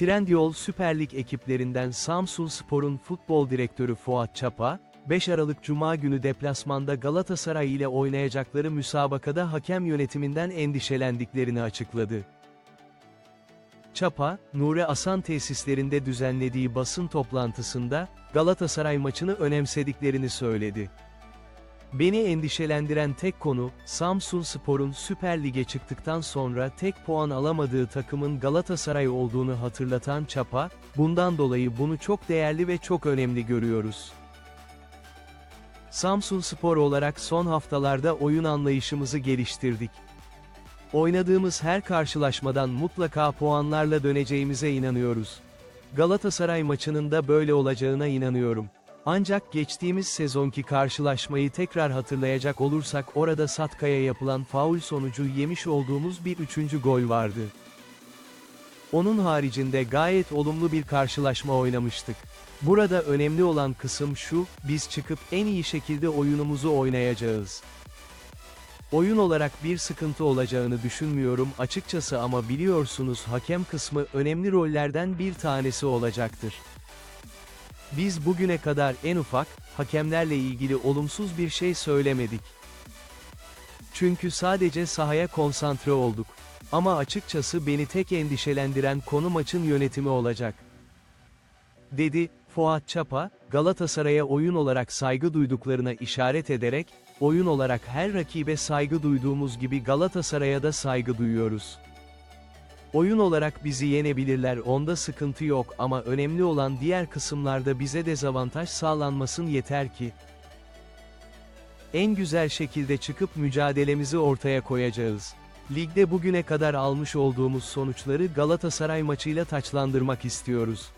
Trendyol Süper Lig ekiplerinden Samsun Spor'un futbol direktörü Fuat Çapa, 5 Aralık Cuma günü deplasmanda Galatasaray ile oynayacakları müsabakada hakem yönetiminden endişelendiklerini açıkladı. Çapa, Nuri Asan tesislerinde düzenlediği basın toplantısında, Galatasaray maçını önemsediklerini söyledi. Beni endişelendiren tek konu, Samsun Spor'un Süper Lig'e çıktıktan sonra tek puan alamadığı takımın Galatasaray olduğunu hatırlatan Çapa, bundan dolayı bunu çok değerli ve çok önemli görüyoruz. Samsun Spor olarak son haftalarda oyun anlayışımızı geliştirdik. Oynadığımız her karşılaşmadan mutlaka puanlarla döneceğimize inanıyoruz. Galatasaray maçının da böyle olacağına inanıyorum. Ancak geçtiğimiz sezonki karşılaşmayı tekrar hatırlayacak olursak orada Satka'ya yapılan faul sonucu yemiş olduğumuz bir üçüncü gol vardı. Onun haricinde gayet olumlu bir karşılaşma oynamıştık. Burada önemli olan kısım şu, biz çıkıp en iyi şekilde oyunumuzu oynayacağız. Oyun olarak bir sıkıntı olacağını düşünmüyorum açıkçası ama biliyorsunuz hakem kısmı önemli rollerden bir tanesi olacaktır. Biz bugüne kadar en ufak, hakemlerle ilgili olumsuz bir şey söylemedik. Çünkü sadece sahaya konsantre olduk. Ama açıkçası beni tek endişelendiren konu maçın yönetimi olacak. Dedi, Fuat Çapa, Galatasaray'a oyun olarak saygı duyduklarına işaret ederek, oyun olarak her rakibe saygı duyduğumuz gibi Galatasaray'a da saygı duyuyoruz. Oyun olarak bizi yenebilirler onda sıkıntı yok ama önemli olan diğer kısımlarda bize dezavantaj sağlanmasın yeter ki. En güzel şekilde çıkıp mücadelemizi ortaya koyacağız. Ligde bugüne kadar almış olduğumuz sonuçları Galatasaray maçıyla taçlandırmak istiyoruz.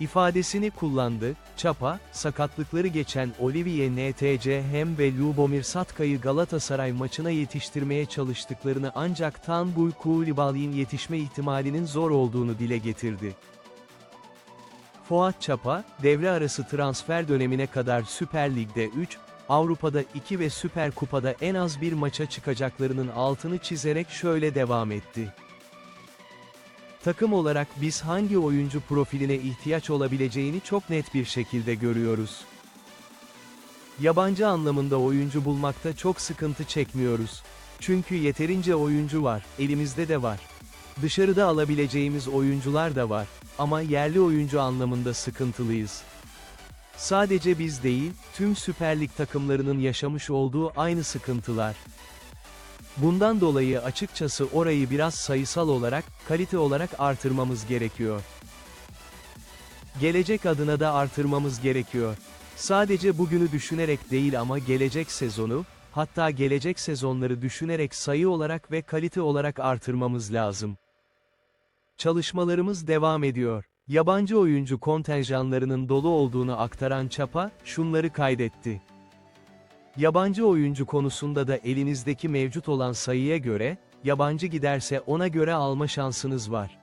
İfadesini kullandı, Çapa, sakatlıkları geçen Olivier NTC hem ve Lubomir Satka'yı Galatasaray maçına yetiştirmeye çalıştıklarını ancak Tanguy Koulibaly'in yetişme ihtimalinin zor olduğunu dile getirdi. Fuat Çapa, devre arası transfer dönemine kadar Süper Lig'de 3, Avrupa'da 2 ve Süper Kupa'da en az bir maça çıkacaklarının altını çizerek şöyle devam etti. Takım olarak biz hangi oyuncu profiline ihtiyaç olabileceğini çok net bir şekilde görüyoruz. Yabancı anlamında oyuncu bulmakta çok sıkıntı çekmiyoruz. Çünkü yeterince oyuncu var, elimizde de var. Dışarıda alabileceğimiz oyuncular da var, ama yerli oyuncu anlamında sıkıntılıyız. Sadece biz değil, tüm Süper Lig takımlarının yaşamış olduğu aynı sıkıntılar. Bundan dolayı açıkçası orayı biraz sayısal olarak, kalite olarak artırmamız gerekiyor. Gelecek adına da artırmamız gerekiyor. Sadece bugünü düşünerek değil ama gelecek sezonu, hatta gelecek sezonları düşünerek sayı olarak ve kalite olarak artırmamız lazım. Çalışmalarımız devam ediyor. Yabancı oyuncu kontenjanlarının dolu olduğunu aktaran Çapa, şunları kaydetti. Yabancı oyuncu konusunda da elinizdeki mevcut olan sayıya göre, yabancı giderse ona göre alma şansınız var.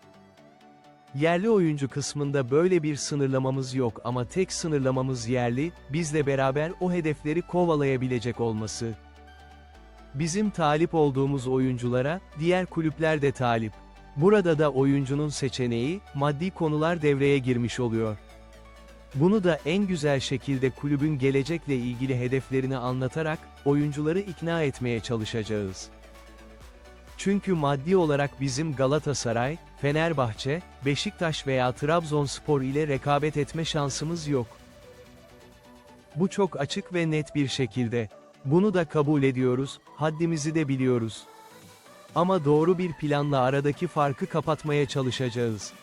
Yerli oyuncu kısmında böyle bir sınırlamamız yok ama tek sınırlamamız yerli, bizle beraber o hedefleri kovalayabilecek olması. Bizim talip olduğumuz oyunculara, diğer kulüpler de talip. Burada da oyuncunun seçeneği, maddi konular devreye girmiş oluyor. Bunu da en güzel şekilde kulübün gelecekle ilgili hedeflerini anlatarak, oyuncuları ikna etmeye çalışacağız. Çünkü maddi olarak bizim Galatasaray, Fenerbahçe, Beşiktaş veya Trabzonspor ile rekabet etme şansımız yok. Bu çok açık ve net bir şekilde. Bunu da kabul ediyoruz, haddimizi de biliyoruz. Ama doğru bir planla aradaki farkı kapatmaya çalışacağız.